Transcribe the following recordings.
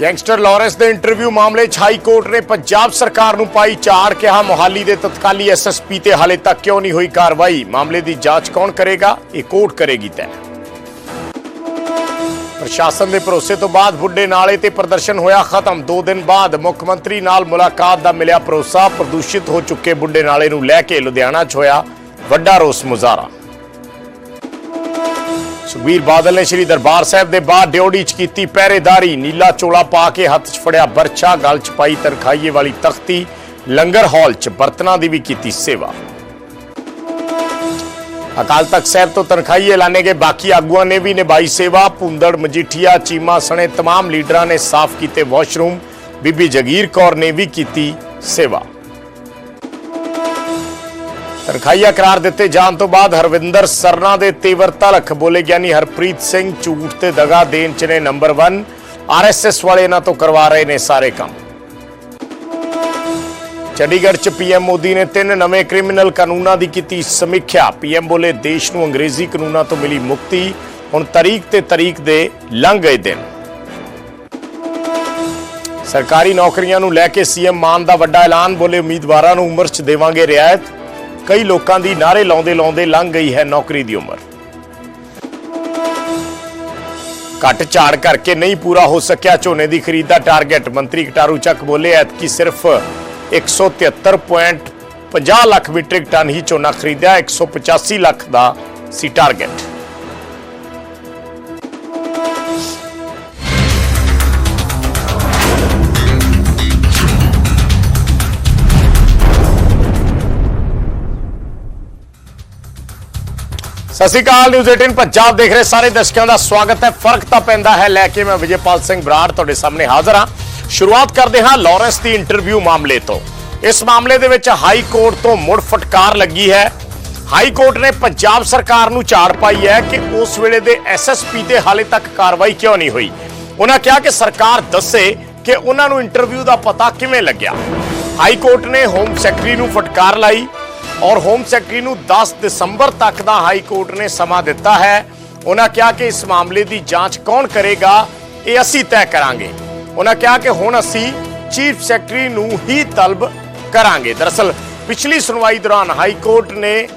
Gangster Lawrence ਦੇ interview ਮਾਮਲੇ 'ਚ ਹਾਈ ਕੋਰਟ ਨੇ ਪੰਜਾਬ ਸਰਕਾਰ ਨੂੰ ਪਾਈ ਚਾਰ ਕਿਹਾ, ਮੋਹਾਲੀ ਦੇ ਤਤਕਾਲੀ ਐਸਐਸਪੀ ਤੇ ਹਾਲੇ ਤੱਕ ਕਿਉਂ ਨਹੀਂ ਹੋਈ ਕਾਰਵਾਈ? ਮਾਮਲੇ ਦੀ ਜਾਂਚ ਕੌਣ ਕਰੇਗਾ? ਇਹ ਕੋਰਟ ਕਰੇਗੀ ਤੈਅ। ਪ੍ਰਸ਼ਾਸਨ ਦੇ ਭਰੋਸੇ ਤੋਂ ਬਾਅਦ ਬੁੱਢੇ ਨਾਲੇ ਤੇ ਪ੍ਰਦਰਸ਼ਨ ਹੋਇਆ ਖਤਮ। 2 ਦਿਨ ਬਾਅਦ ਮੁੱਖ ਮੰਤਰੀ ਨਾਲ ਮੁਲਾਕਾਤ ਦਾ ਮਿਲਿਆ ਭਰੋਸਾ। ਪ੍ਰਦੂਸ਼ਿਤ ਹੋ ਚੁੱਕੇ ਬੁੱਢੇ ਨਾਲੇ ਨੂੰ ਲੈ ਕੇ ਲੁਧਿਆਣਾ 'ਚ ਹੋਇਆ ਵੱਡਾ ਰੋਸ ਮੁਜ਼ਾਹਰਾ। ਸੁਖਬੀਰ ਬਾਦਲ ਨੇ ਸ੍ਰੀ ਦਰਬਾਰ ਸਾਹਿਬ ਦੇ ਬਾਹਰ ਡਿਓੜੀ 'ਚ ਕੀਤੀ ਪਹਿਰੇਦਾਰੀ ਨੀਲਾ ਚੋਲਾ ਪਾ ਕੇ ਹੱਥ 'ਚ ਫੜਿਆ ਬਰਛਾ ਗਲ 'ਚ ਪਾਈ ਤਰਖਾਈਏ ਵਾਲੀ ਤਖਤੀ ਲੰਗਰ ਹਾਲ 'ਚ ਬਰਤਨਾਂ ਦੀ ਵੀ ਕੀਤੀ ਸੇਵਾ ਅਕਾਲ ਤਖਤ ਸਾਹਿਬ ਤੋਂ ਤਨਖਾਹੀਏ ਲਾਣੇ ਗਏ ਬਾਕੀ ਆਗੂਆਂ ਨੇ ਵੀ ਨਿਭਾਈ ਸੇਵਾ ਪੁੰਦੜ ਮਜੀਠੀਆ ਚੀਮਾ ਸਣੇ तमाम ਲੀਡਰਾਂ ਨੇ ਸਾਫ਼ ਕੀਤੇ ਵਾਸ਼ਰੂਮ ਬੀਬੀ ਜਗੀਰ ਕੌਰ ਨੇ ਵੀ ਕੀਤੀ ਸੇਵਾ ਤਨਖਾਹੀਆ ਕਰਾਰ ਦਿੱਤੇ ਜਾਣ ਤੋਂ ਬਾਅਦ ਹਰਵਿੰਦਰ ਸਰਨਾ ਦੇ ਤੀਵਰ ਤਲਖ ਬੋਲੇ ਗਿਆਨੀ ਹਰਪ੍ਰੀਤ ਸਿੰਘ ਝੂਠ ਤੇ ਦਗਾ ਦੇਣ ਚ ਨੇ ਨੰਬਰ 1 ਆਰਐਸਐਸ ਵਾਲੇ ਇਹਨਾਂ ਤੋਂ ਕਰਵਾ ਰਹੇ ਨੇ ਸਾਰੇ ਕੰਮ। ਚੰਡੀਗੜ੍ਹ ਚ ਪੀਐਮ ਮੋਦੀ ਨੇ ਤਿੰਨ ਨਵੇਂ ਕ੍ਰਿਮੀਨਲ ਕਾਨੂੰਨਾਂ ਦੀ ਕੀਤੀ ਸਮੀਖਿਆ। ਪੀਐਮ ਬੋਲੇ, ਦੇਸ਼ ਨੂੰ ਅੰਗਰੇਜ਼ੀ ਕਾਨੂੰਨਾਂ ਤੋਂ ਮਿਲੀ ਮੁਕਤੀ। ਹੁਣ ਤਰੀਕ ਤੇ ਤਰੀਕ ਦੇ ਲੰਘ ਗਏ ਦਿਨ। ਸਰਕਾਰੀ ਨੌਕਰੀਆਂ ਨੂੰ ਲੈ ਕੇ ਸੀਐਮ ਮਾਨ ਦਾ ਵੱਡਾ ਐਲਾਨ। ਬੋਲੇ, ਉਮੀਦਵਾਰਾਂ ਨੂੰ ਉਮਰ 'ਚ ਦੇਵਾਂਗੇ ਰਿਆਇਤ। ਕਈ ਲੋਕਾਂ ਦੀ ਨਾਰੇ ਲਾਉਂਦੇ ਲਾਉਂਦੇ ਲੰਘ ਗਈ ਹੈ ਨੌਕਰੀ ਦੀ ਉਮਰ। ਘੱਟ ਝਾੜ ਕਰਕੇ ਨਹੀਂ ਪੂਰਾ ਹੋ ਸਕਿਆ ਝੋਨੇ ਦੀ ਖਰੀਦ ਦਾ ਟਾਰਗੇਟ, ਮੰਤਰੀ ਕਟਾਰੂ ਚੱਕ ਬੋਲੇ ਐਤਕੀ ਸਿਰਫ 173.50 ਲੱਖ ਮੀਟ੍ਰਿਕ ਟਨ ਹੀ ਝੋਨਾ ਖਰੀਦਿਆ 185 ਲੱਖ ਦਾ ਸੀ ਟਾਰਗੇਟ। ਸਤਿ ਸ਼੍ਰੀ ਅਕਾਲ ਨਿਊਜ਼ 18 ਪੰਜਾਬ ਦੇਖ ਰਹੇ ਸਾਰੇ ਦਰਸ਼ਕਾਂ ਦਾ ਸਵਾਗਤ ਹੈ। ਫ਼ਰਕ ਤਾਂ ਪੈਂਦਾ ਹੈ, ਲੈ ਕੇ ਮੈਂ ਵਿਜੇਪਾਲ ਸਿੰਘ ਬਰਾੜ ਤੁਹਾਡੇ ਸਾਹਮਣੇ ਹਾਜ਼ਰ ਹਾਂ। ਸ਼ੁਰੂਆਤ ਕਰਦੇ ਹਾਂ ਲਾਰੈਂਸ ਦੀ ਇੰਟਰਵਿਊ ਮਾਮਲੇ ਤੋਂ। ਇਸ ਮਾਮਲੇ ਦੇ ਵਿੱਚ ਹਾਈ ਕੋਰਟ ਤੋਂ ਮੁੜ ਫਟਕਾਰ ਲੱਗੀ ਹੈ। ਹਾਈ ਕੋਰਟ ਨੇ ਪੰਜਾਬ ਸਰਕਾਰ ਨੂੰ ਝਾੜ ਪਾਈ ਹੈ ਕਿ ਉਸ ਵੇਲੇ ਦੇ ਐਸਐਸਪੀ ਤੇ ਹਾਲੇ ਤੱਕ ਕਾਰਵਾਈ ਕਿਉਂ ਨਹੀਂ ਹੋਈ। ਉਹਨਾਂ ਕਿਹਾ ਕਿ ਸਰਕਾਰ ਦੱਸੇ ਕਿ ਉਹਨਾਂ ਨੂੰ ਇੰਟਰਵਿਊ ਦਾ ਪਤਾ ਕਿਵੇਂ ਲੱਗਿਆ। ਹਾਈ ਕੋਰਟ ਨੇ ਹੋਮ ਸੈਕਟਰੀ ਨੂੰ ਫਟਕਾਰ ਲਾਈ। ਔਰ ਹੋਮ ਸੈਕਟਰੀ ਨੂੰ 10 ਦਸੰਬਰ ਤੱਕ ਦਾ ਹਾਈ ਕੋਰਟ ਨੇ ਸਮਾਂ ਦਿੱਤਾ ਹੈ। ਉਹਨਾਂ ਕਿਹਾ ਕਿ ਇਸ ਮਾਮਲੇ ਦੀ ਜਾਂਚ ਕੌਣ ਕਰੇਗਾ, ਇਹ ਅਸੀਂ ਤੈਅ ਕਰਾਂਗੇ। ਉਹਨਾਂ ਕਿਹਾ ਕਿ ਹੁਣ ਅਸੀਂ ਚੀਫ ਸੈਕਟਰੀ ਨੂੰ ਹੀ ਤਲਬ ਕਰਾਂਗੇ। ਦਰਅਸਲ, ਪਿਛਲੀ ਸੁਣਵਾਈ ਦੌਰਾਨ ਹਾਈ ਕੋਰਟ ਨੇ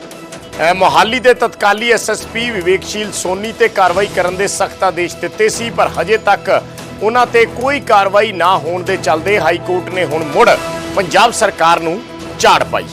ਮੋਹਾਲੀ ਦੇ ਤਤਕਾਲੀ ਐਸਐਸਪੀ ਵਿਵੇਕਸ਼ੀਲ ਸੋਨੀ ਤੇ ਕਾਰਵਾਈ ਕਰਨ ਦੇ ਸਖਤ ਆਦੇਸ਼ ਦਿੱਤੇ ਸੀ, ਪਰ ਹਜੇ ਤੱਕ ਉਹਨਾਂ ਤੇ ਕੋਈ ਕਾਰਵਾਈ ਨਾ ਹੋਣ ਦੇ ਚੱਲਦੇ ਹਾਈ ਕੋਰਟ ਨੇ ਹੁਣ ਮੁੜ ਪੰਜਾਬ ਸਰਕਾਰ ਨੂੰ ਝਾੜ ਪਾਈ।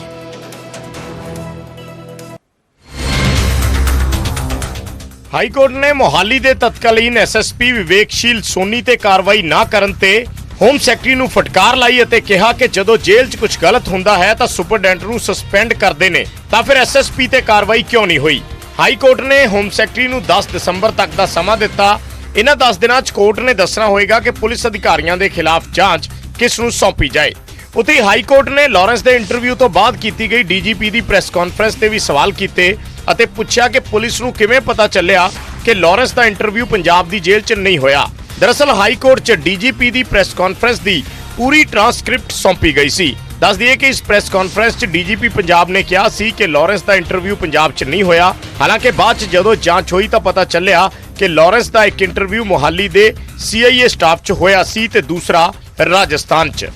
ਹਾਈ ਕੋਰਟ ਨੇ ਮੋਹਾਲੀ ਦੇ ਤਤਕਾਲੀਨ ਐਸਐਸਪੀ ਵਿਵੇਕਸ਼ੀਲ ਸੋਨੀ ਤੇ ਕਾਰਵਾਈ ਨਾ ਕਰਨ ਤੇ ਹੋਮ ਸੈਕਟਰੀ ਨੂੰ ਫਟਕਾਰ ਲਾਈ ਅਤੇ ਕਿਹਾ ਕਿ ਜਦੋਂ ਜੇਲ੍ਹ 'ਚ ਕੁਝ ਗਲਤ ਹੁੰਦਾ ਹੈ ਤਾਂ ਸੁਪਰਡੈਂਟ ਨੂੰ ਸਸਪੈਂਡ ਕਰਦੇ ਨੇ, ਤਾਂ ਫਿਰ ਐਸਐਸਪੀ ਤੇ ਕਾਰਵਾਈ ਕਿਉਂ ਨਹੀਂ ਹੋਈ? ਹਾਈ ਕੋਰਟ ਨੇ ਹੋਮ ਸੈਕਟਰੀ ਨੂੰ 10 ਦਸੰਬਰ ਤੱਕ ਦਾ ਸਮਾਂ ਦਿੱਤਾ। ਇਹਨਾਂ 10 ਦਿਨਾਂ 'ਚ ਕੋਰਟ ਨੇ ਦੱਸਣਾ ਹੋਏਗਾ ਕਿ ਪੁਲਿਸ ਅਧਿਕਾਰੀਆਂ ਦੇ ਖਿਲਾਫ ਜਾਂਚ ਕਿਸ ਨੂੰ ਸੌਂਪੀ ਜਾਏ। ਉਤੇ ਹਾਈ ਕੋਰਟ ਨੇ ਲਾਰੈਂਸ ਦੇ ਇੰਟਰਵਿਊ ਤੋਂ ਬਾਅਦ ਕੀਤੀ ਗਈ ਡੀਜੀਪੀ ਦੀ ਪ੍ਰੈਸ ਕਾਨਫਰੰਸ ਤੇ ਵੀ ਸਵਾਲ ਕੀਤੇ। ਅਤੇ ਪੁੱਛਿਆ ਕਿ ਪੁਲਿਸ ਨੂੰ ਕਿਵੇਂ ਪਤਾ ਚੱਲਿਆ ਕਿ ਲਾਰੈਂਸ ਦਾ ਇੰਟਰਵਿਊ ਪੰਜਾਬ ਦੀ ਜੇਲ੍ਹ 'ਚ ਨਹੀਂ ਹੋਇਆ। ਦਰਅਸਲ, ਹਾਈ ਕੋਰਟ 'ਚ ਡੀਜੀਪੀ ਦੀ ਪ੍ਰੈਸ ਕਾਨਫਰੰਸ ਦੀ ਪੂਰੀ ਟਰਾਂਸਕ੍ਰਿਪਟ ਸੌਂਪੀ ਗਈ ਸੀ। ਦੱਸ ਦਈਏ ਕਿ ਇਸ ਪ੍ਰੈਸ ਕਾਨਫਰੰਸ 'ਚ ਡੀਜੀਪੀ ਪੰਜਾਬ ਨੇ ਕਿਹਾ ਸੀ ਕਿ ਲਾਰੈਂਸ ਦਾ ਇੰਟਰਵਿਊ ਪੰਜਾਬ 'ਚ ਨਹੀਂ ਹੋਇਆ। ਹਾਲਾਂਕਿ, ਬਾਅਦ 'ਚ ਜਦੋਂ ਜਾਂਚ ਹੋਈ ਤਾਂ ਪਤਾ ਚੱਲਿਆ ਕਿ ਲਾਰੈਂਸ ਦਾ ਇੱਕ ਇੰਟਰਵਿਊ ਮੁਹਾਲੀ ਦੇ ਸੀਆਈਏ ਸਟਾਫ 'ਚ ਹੋਇਆ ਸੀ ਤੇ ਦੂਸਰਾ ਰਾਜਸਥਾਨ 'ਚ।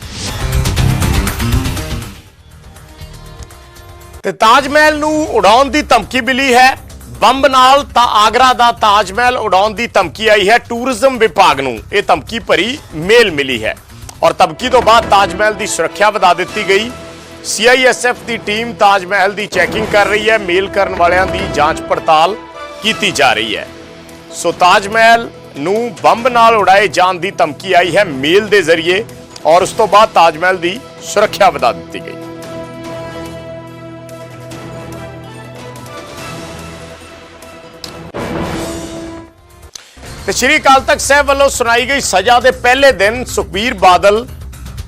ਤੇ ਤਾਜ ਮਹਿਲ ਨੂੰ ਉਡਾਉਣ ਦੀ ਧਮਕੀ ਮਿਲੀ ਹੈ। ਬੰਬ ਨਾਲ ਤਾਂ ਆਗਰਾ ਦਾ ਤਾਜ ਮਹਿਲ ਉਡਾਉਣ ਦੀ ਧਮਕੀ ਆਈ ਹੈ। ਟੂਰਿਜ਼ਮ ਵਿਭਾਗ ਨੂੰ ਇਹ ਧਮਕੀ ਭਰੀ ਮੇਲ ਮਿਲੀ ਹੈ। ਔਰ ਧਮਕੀ ਤੋਂ ਬਾਅਦ ਤਾਜ ਮਹਿਲ ਦੀ ਸੁਰੱਖਿਆ ਵਧਾ ਦਿੱਤੀ ਗਈ। ਸੀਆਈਐਸਐਫ ਦੀ ਟੀਮ ਤਾਜ ਮਹਿਲ ਦੀ ਚੈਕਿੰਗ ਕਰ ਰਹੀ ਹੈ। ਮੇਲ ਕਰਨ ਵਾਲਿਆਂ ਦੀ ਜਾਂਚ ਪੜਤਾਲ ਕੀਤੀ ਜਾ ਰਹੀ ਹੈ। ਸੋ ਤਾਜ ਮਹਿਲ ਨੂੰ ਬੰਬ ਨਾਲ ਉਡਾਏ ਜਾਣ ਦੀ ਧਮਕੀ ਆਈ ਹੈ ਮੇਲ ਦੇ ਜ਼ਰੀਏ। ਔਰ ਉਸ ਤੋਂ ਬਾਅਦ ਤਾਜ ਮਹਿਲ ਦੀ ਸੁਰੱਖਿਆ ਵਧਾ ਦਿੱਤੀ ਗਈ। ਤੇ ਸ਼੍ਰੀ ਅਕਾਲ ਤਖਤ ਸਾਹਿਬ ਵੱਲੋਂ ਸੁਣਾਈ ਗਈ ਸਜ਼ਾ ਦੇ ਪਹਿਲੇ ਦਿਨ ਸੁਖਬੀਰ ਬਾਦਲ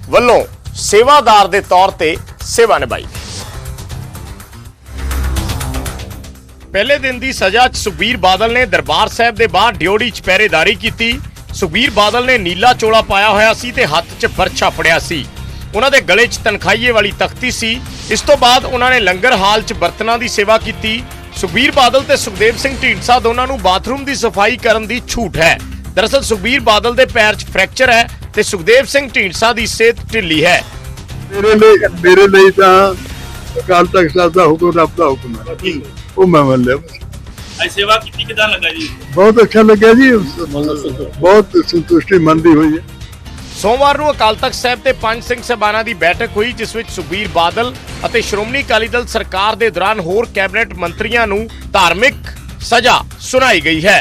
ਵੱਲੋਂ ਸੇਵਾਦਾਰ ਦੇ ਤੌਰ ਤੇ ਸੇਵਾ ਨਿਭਾਈ ਪਹਿਲੇ ਦਿਨ ਦੀ ਸਜ਼ਾ 'ਚ ਸੁਖਬੀਰ ਬਾਦਲ ਨੇ ਦਰਬਾਰ ਸਾਹਿਬ ਦੇ ਬਾਹਰ ਡਿਓੜੀ 'ਚ ਪਹਿਰੇਦਾਰੀ ਕੀਤੀ। ਸੁਖਬੀਰ ਬਾਦਲ ਨੇ ਨੀਲਾ ਚੋਲਾ ਪਾਇਆ ਹੋਇਆ ਸੀ ਤੇ ਹੱਥ 'ਚ ਬਰਛਾ ਫੜਿਆ ਸੀ। ਉਹਨਾਂ ਦੇ ਗਲੇ 'ਚ ਤਨਖਾਈਏ ਵਾਲੀ ਤਖਤੀ ਸੀ। ਇਸ ਤੋਂ ਬਾਅਦ ਉਹਨਾਂ ਨੇ ਲੰਗਰ ਹਾਲ 'ਚ ਬਰਤਨਾਂ ਦੀ ਸੇਵਾ ਕੀਤੀ। ਸੁਖਬੀਰ ਬਾਦਲ ਤੇ ਸੁਖਦੇਵ ਸਿੰਘ ਢੀਂਡਸਾ ਦੋਨਾਂ ਨੂੰ ਬਾਥਰੂਮ ਦੀ ਸਫ਼ਾਈ ਕਰਨ ਦੀ ਛੂਟ ਹੈ। ਦਰਅਸਲ ਸੁਖਬੀਰ ਬਾਦਲ ਦੇ ਪੈਰ 'ਚ ਫ੍ਰੈਕਚਰ ਹੈ ਤੇ ਸੁਖਦੇਵ ਸਿੰਘ ਢੀਂਡਸਾ ਦੀ ਸਿਹਤ ਢਿੱਲੀ ਹੈ। ਮੇਰੇ ਲਈ ਮੇਰੇ ਲਈ ਤਾਂ ਅਕਾਲ ਤਖਤ ਸਾਹਿਬ ਦਾ ਹੁਕਮ ਰੱਬ ਦਾ ਹੁਕਮ ਹੈ। ਉਹ ਮੈਂ ਮੰਨ ਲਿਆ। ਅੱਜ ਸੇਵਾ ਕੀਤੀ ਕਿਦਾਂ ਲੱਗਾ ਜੀ? ਬਹੁਤ ਅੱਛਾ ਲੱਗਿਆ ਜੀ। ਬਹੁਤ ਸੰਤੁਸ਼ਟੀ ਮੰਦੀ ਹੋਈ ਹੈ। ਸੋਮਵਾਰ ਨੂੰ ਅਕਾਲ ਤਖਤ ਸਾਹਿਬ ਤੇ ਪੰਜ ਸਿੰਘ ਸਭਾਨਾਂ ਦੀ ਬੈਠਕ ਹੋਈ, ਜਿਸ ਵਿੱਚ ਸੁਖਬੀਰ ਬਾਦਲ ਅਤੇ ਸ਼੍ਰੋਮਣੀ ਅਕਾਲੀ ਦਲ ਸਰਕਾਰ ਦੇ ਦੌਰਾਨ ਹੋਰ ਕੈਬਨਿਟ ਮੰਤਰੀਆਂ ਨੂੰ ਧਾਰਮਿਕ ਸਜ਼ਾ ਸੁਣਾਈ ਗਈ ਹੈ।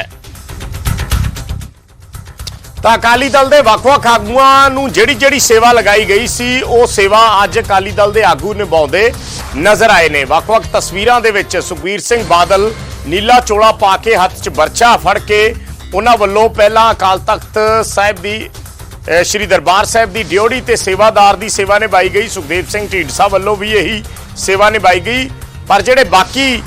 ਤਾਂ ਅਕਾਲੀ ਦਲ ਦੇ ਵੱਖ-ਵੱਖ ਆਗੂਆਂ ਨੂੰ ਜਿਹੜੀ-ਜਿਹੜੀ ਸੇਵਾ ਲਗਾਈ ਗਈ ਸੀ, ਉਹ ਸੇਵਾ ਅੱਜ ਅਕਾਲੀ ਦਲ ਦੇ ਆਗੂ ਨਿਭਾਉਂਦੇ ਨਜ਼ਰ ਆਏ ਨੇ। ਵੱਖ-ਵੱਖ ਤਸਵੀਰਾਂ ਦੇ ਵਿੱਚ ਸੁਖਬੀਰ ਸਿੰਘ ਬਾਦਲ ਨੀਲਾ ਚੋਲਾ ਪਾ ਕੇ ਹੱਥ 'ਚ ਬਰਛਾ ਫੜ ਕੇ ਉਹਨਾਂ ਵੱਲੋਂ ਪਹਿਲਾਂ ਅਕਾਲ ਤਖਤ ਸਾਹਿਬ ਦੀ ਸ਼੍ਰੀ ਦਰਬਾਰ ਸਾਹਿਬ ਦੀ ਡਿਊਟੀ ਤੇ ਸੇਵਾਦਾਰ ਦੀ ਸੇਵਾ ਨਿਭਾਈ ਗਈ। ਸੁਖਦੇਵ ਸਿੰਘ ਢੀਂਡਸਾ ਵੱਲੋਂ ਵੀ ਇਹੀ ਸੇਵਾ ਨਿਭਾਈ ਗਈ। ਪਰ ਜਿਹੜੇ ਬਾਕੀ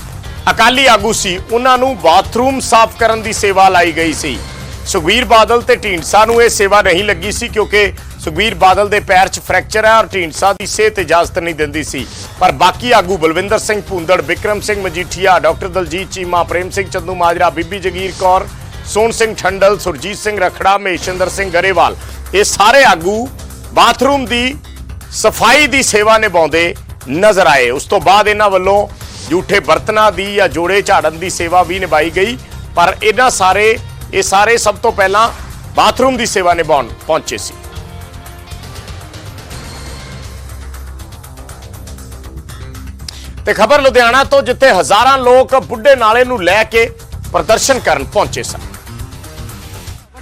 ਅਕਾਲੀ ਆਗੂ ਸੀ, ਉਹਨਾਂ ਨੂੰ ਬਾਥਰੂਮ ਸਾਫ਼ ਕਰਨ ਦੀ ਸੇਵਾ ਲਾਈ ਗਈ ਸੀ। ਸੁਖਬੀਰ ਬਾਦਲ ਤੇ ਢੀਂਡਸਾ ਨੂੰ ਇਹ ਸੇਵਾ ਨਹੀਂ ਲੱਗੀ ਸੀ ਕਿਉਂਕਿ ਸੁਖਬੀਰ ਬਾਦਲ ਦੇ ਪੈਰ 'ਚ ਫ੍ਰੈਕਚਰ ਹੈ ਔਰ ਢੀਂਡਸਾ ਦੀ ਸਿਹਤ ਇਜਾਜ਼ਤ ਨਹੀਂ ਦਿੰਦੀ ਸੀ। ਪਰ ਬਾਕੀ ਆਗੂ ਬਲਵਿੰਦਰ ਸਿੰਘ ਭੂੰਦੜ, ਵਿਕਰਮ ਸਿੰਘ ਮਜੀਠੀਆ, ਡਾਕਟਰ ਦਲਜੀਤ ਚੀਮਾ, ਪ੍ਰੇਮ ਸਿੰਘ ਚੰਦੂ ਮਾਜਰਾ, ਬੀਬੀ ਜਗੀਰ ਕੌਰ, ਸੋਹਣ ਸਿੰਘ ਠੰਡਲ, ਸੁਰਜੀਤ ਸਿੰਘ ਰਖੜਾ, ਮਹੇਸ਼ਿੰਦਰ ਸਿੰਘ ਗਰੇਵਾਲ ਇਹ ਸਾਰੇ ਆਗੂ ਬਾਥਰੂਮ ਦੀ ਸਫ਼ਾਈ ਦੀ ਸੇਵਾ ਨਿਭਾਉਂਦੇ ਨਜ਼ਰ ਆਏ। ਉਸ ਤੋਂ ਬਾਅਦ ਇਹਨਾਂ ਵੱਲੋਂ ਝੂਠੇ ਬਰਤਨਾਂ ਦੀ ਜਾਂ ਜੋੜੇ ਝਾੜਨ ਦੀ ਸੇਵਾ ਵੀ ਨਿਭਾਈ ਗਈ। ਪਰ ਇਹਨਾਂ ਸਾਰੇ, ਇਹ ਸਾਰੇ ਸਭ ਤੋਂ ਪਹਿਲਾਂ ਬਾਥਰੂਮ ਦੀ ਸੇਵਾ ਨਿਭਾਉਣ ਪਹੁੰਚੇ ਸੀ। ਤੇ ਖਬਰ ਲੁਧਿਆਣਾ ਤੋਂ ਜਿੱਥੇ ਹਜ਼ਾਰਾਂ ਲੋਕ ਬੁੱਢੇ ਨਾਲੇ ਨੂੰ ਲੈ ਕੇ ਪ੍ਰਦਰਸ਼ਨ ਕਰਨ ਪਹੁੰਚੇ ਸਨ।